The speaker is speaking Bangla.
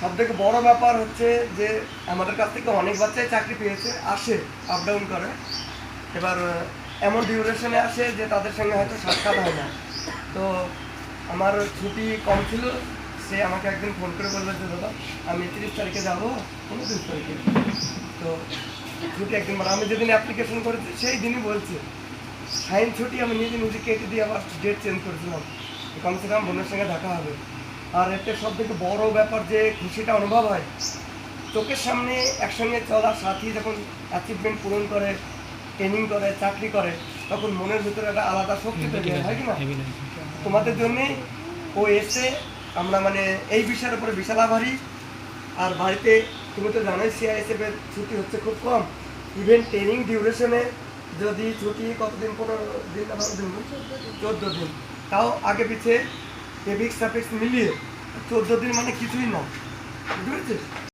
সব থেকে বড় ব্যাপার হচ্ছে যে আমাদের কাছ থেকে অনেক বাচ্চাই চাকরি পেয়েছে, আসে আপ ডাউন করে। এবার এমন ডিউরেশনে আসে যে তাদের সঙ্গে হয়তো সাক্ষাৎ হয় না। তো আমার ছুটি কম ছিল, সে আমাকে একদিন ফোন করে বলল যে, দাদা, আমি তিরিশ তারিখে যাব উনত্রিশ তারিখে। তো ছুটি একদিন মানে আমি যেদিন অ্যাপ্লিকেশন করেছি, সেই দিনই বলছে। সাইন ছুটি আমি নিজে নিজে কেটে দিয়ে আবার ডেট চেঞ্জ করেছিলাম। কমসে কম বোনের সঙ্গে দেখা হবে। আর এতে সব থেকে বড় ব্যাপার যে খুশিটা অনুভব হয় চোখের সামনে একসঙ্গে চলার সাথী যখন অ্যাচিভমেন্ট পূরণ করে ট্রেনিং করে চাকরি করে তখন মনের ভিতরে একটা আলাদা শক্তি তৈরি হয়, কি না? তোমাদের জন্যে ও এসে আমরা মানে এই বিষয়ের উপরে বিশাল আভারী। আর বাড়িতে তুমি তো জানোই সিআইএসএফ এর ছুটি হচ্ছে খুব কম। ইভেন ট্রেনিং ডিউরেশনে যদি ছুটি কতদিন? পনেরো দিন বারো দিন? চোদ্দ দিন। তাও আগে পিছিয়ে এভিক্স সাফিক্স মিলিয়ে চোদ্দ দিন মানে কিছুই না। বুঝতে পেরেছিস?